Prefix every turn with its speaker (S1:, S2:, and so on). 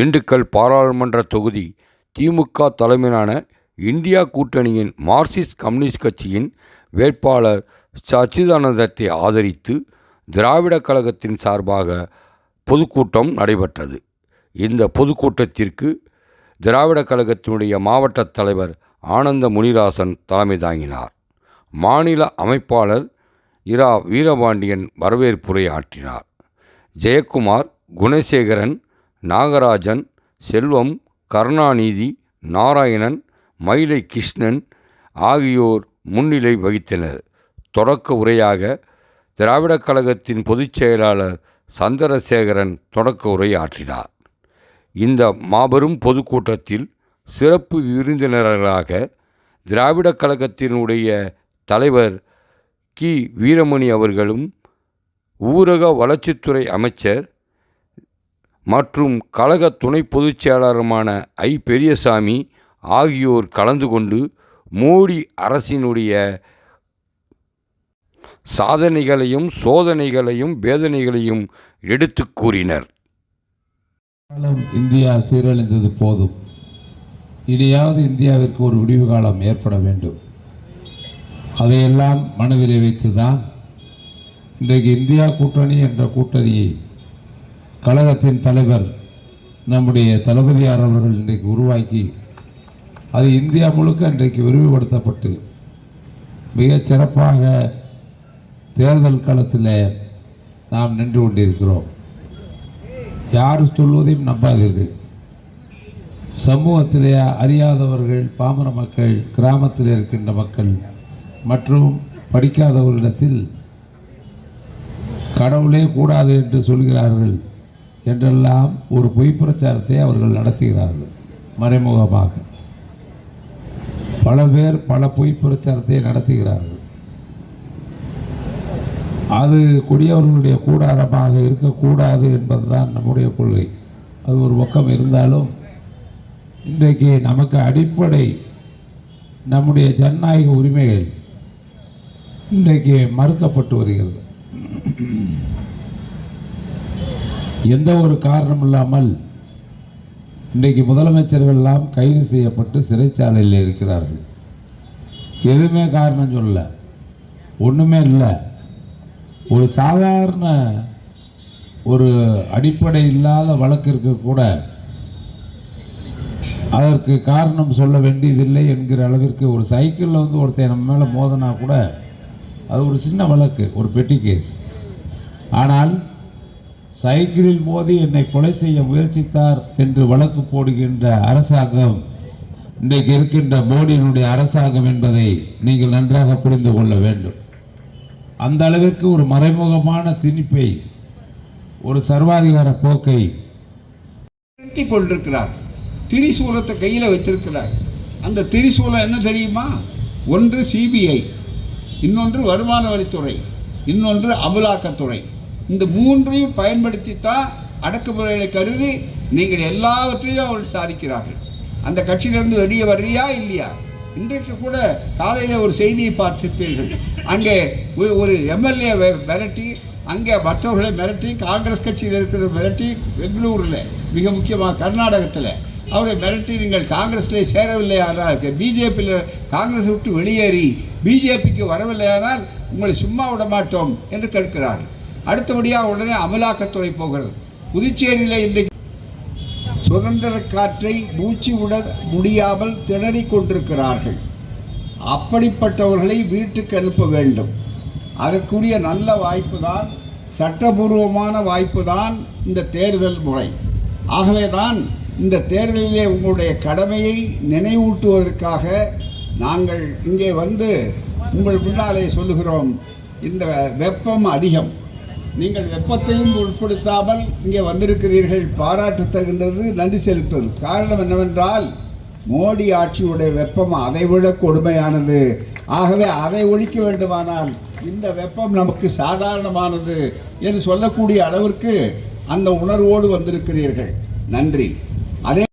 S1: திண்டுக்கல் பாராளுமன்ற தொகுதி திமுக தலைமையிலான இந்தியா கூட்டணியின் மார்க்சிஸ்ட் கம்யூனிஸ்ட் கட்சியின் வேட்பாளர் சச்சிதானந்தத்தை ஆதரித்து திராவிடக் கழகத்தின் சார்பாக பொதுக்கூட்டம் நடைபெற்றது. இந்த பொதுக்கூட்டத்திற்கு திராவிடக் கழகத்தினுடைய மாவட்ட தலைவர் ஆனந்த முனிராசன் தலைமை தாங்கினார். மாநில அமைப்பாளர் இரா வீரபாண்டியன் வரவேற்புரை ஆற்றினார். ஜெயக்குமார் குணசேகரன் நாகராஜன் செல்வம் கருணாநிதி நாராயணன் மயிலை கிருஷ்ணன் ஆகியோர் முன்னிலை வகித்தனர். தொடக்க உரையாக திராவிடக் கழகத்தின் பொதுச் செயலாளர் சந்திரசேகரன் தொடக்க உரை ஆற்றினார். இந்த மாபெரும் பொதுக்கூட்டத்தில் சிறப்பு விருந்தினர்களாக திராவிடக் கழகத்தினுடைய தலைவர் கி. வீரமணி அவர்களும் ஊரக வளர்ச்சித்துறை அமைச்சர் மற்றும் கழக துணை பொதுச் செயலாளருமான ஐ. பெரியசாமி ஆகியோர் கலந்து கொண்டு மோடி அரசினுடைய சாதனைகளையும் சோதனைகளையும் வேதனைகளையும் எடுத்துக் கூறினர்.
S2: இந்தியா சீரழிந்தது போதும். இனியாவது இந்தியாவிற்கு ஒரு விடிவு காலம் ஏற்பட வேண்டும். அதையெல்லாம் மனதிலே வைத்துதான் இன்றைக்கு இந்தியா கூட்டணி என்ற கூட்டணியை கழகத்தின் தலைவர் நம்முடைய தளபதியார் அவர்கள் இன்றைக்கு உருவாக்கி அது இந்தியா முழுக்க இன்றைக்கு விரிவுபடுத்தப்பட்டு மிகச் சிறப்பாக தேர்தல் களத்தில் நாம் நின்று கொண்டிருக்கிறோம். யார் சொல்வதையும் நம்பாதீர்கள். சமூகத்திலே அறியாதவர்கள் பாமர மக்கள் கிராமத்தில் இருக்கின்ற மக்கள் மற்றும் படிக்காதவர்களிடத்தில் கடவுளே கூடாது என்று சொல்கிறார்கள். என்றெல்லாம் ஒரு பொய் பிரச்சாரத்தை அவர்கள் நடத்துகிறார்கள். மறைமுகமாக பல பேர் பல பொய் பிரச்சாரத்தை நடத்துகிறார்கள். அது கொடியவர்களுடைய கூடாரமாக இருக்கக்கூடாது என்பதுதான் நம்முடைய கொள்கை. அது ஒரு பக்கம் இருந்தாலும் இன்றைக்கு நமக்கு அடிப்படை நம்முடைய ஜனநாயக உரிமைகள் இன்றைக்கு மறுக்கப்பட்டு வருகிறது. எந்த ஒரு காரணம் இல்லாமல் இன்றைக்கு முதலமைச்சர்கள் எல்லாம் கைது செய்யப்பட்டு சிறைச்சாலையில் இருக்கிறார்கள். எதுவுமே காரணம் சொல்லலை. ஒன்றுமே இல்லை. ஒரு சாதாரண ஒரு அடிப்படை இல்லாத வழக்கிற்கு கூட அதற்கு காரணம் சொல்ல வேண்டியதில்லை என்கிற அளவிற்கு ஒரு சைக்கிளில் வந்து ஒருத்தன் நம்ம மேலே மோதினா கூட அது ஒரு சின்ன வழக்கு ஒரு பெட்டி கேஸ். ஆனால் சைக்கிளில் மோதி என்னை கொலை செய்ய முயற்சித்தார் என்று வழக்கு போடுகின்ற அரசாங்கம் இன்றைக்கு இருக்கின்ற மோடியினுடைய அரசாங்கம் என்பதை நீங்கள் நன்றாக புரிந்து கொள்ள வேண்டும். அந்த அளவிற்கு ஒரு மறைமுகமான திணிப்பை ஒரு சர்வாதிகார போக்கை
S3: கட்டி கொண்டிருக்கிறார் திரிசூலத்தை கையில் வச்சிருக்கிறார். அந்த திரிசூலம் என்ன தெரியுமா? ஒன்று சிபிஐ இன்னொன்று வருமான வரித்துறை இன்னொன்று அமலாக்கத்துறை. இந்த மூன்றையும் பயன்படுத்தித்தான் அடக்குமுறைகளை கருதி நீங்கள் எல்லாவற்றையும் அவர்கள் சாதிக்கிறார்கள். அந்த கட்சியிலிருந்து வெளியே வர்றியா இல்லையா? இன்றைக்கு கூட காலையில் ஒரு செய்தியை பார்த்திருப்பீர்கள். அங்கே ஒரு- ஒரு எம்எல்ஏ மிரட்டி அங்கே மற்றவர்களை மிரட்டி காங்கிரஸ் கட்சியில் இருக்கிற மிரட்டி பெங்களூரில் மிக முக்கியமாக கர்நாடகத்தில் அவரை மிரட்டி நீங்கள் காங்கிரஸ்லேயே சேரவில்லையானால் பிஜேபியில் காங்கிரஸ் விட்டு வெளியேறி பிஜேபிக்கு வரவில்லையானால் உங்களை சும்மா விட மாட்டோம் என்று கேட்கிறார்கள். அடுத்தபடியாக உடனே அமலாக்கத்துறை போகிறது. புதுச்சேரியில் இன்றைக்கு சுதந்திர காற்றை மூச்சு விட முடியாமல் திணறிக் கொண்டிருக்கிறார்கள். அப்படிப்பட்டவர்களை வீட்டுக்கு அனுப்ப வேண்டும். அதற்குரிய நல்ல வாய்ப்பு தான் சட்டபூர்வமான வாய்ப்பு தான் இந்த தேர்தல் முறை. ஆகவே தான் இந்த தேர்தலிலே உங்களுடைய கடமையை நினைவூட்டுவதற்காக நாங்கள் இங்கே வந்து உங்கள் முன்னாலே சொல்லுகிறோம் இந்த வெப்பம் அதிகம். நீங்கள் வெப்பத்தையும் உட்படுத்தாமல் இங்கே வந்திருக்கிறீர்கள். பாராட்டு தகுந்தது நன்றி செலுத்துவது. காரணம் என்னவென்றால் மோடி ஆட்சியுடைய வெப்பம் அதைவிட கொடுமையானது. ஆகவே அதை ஒழிக்க வேண்டுமானால் இந்த வெப்பம் நமக்கு சாதாரணமானது என்று சொல்லக்கூடிய அளவிற்கு அந்த உணர்வோடு வந்திருக்கிறீர்கள். நன்றி. அதே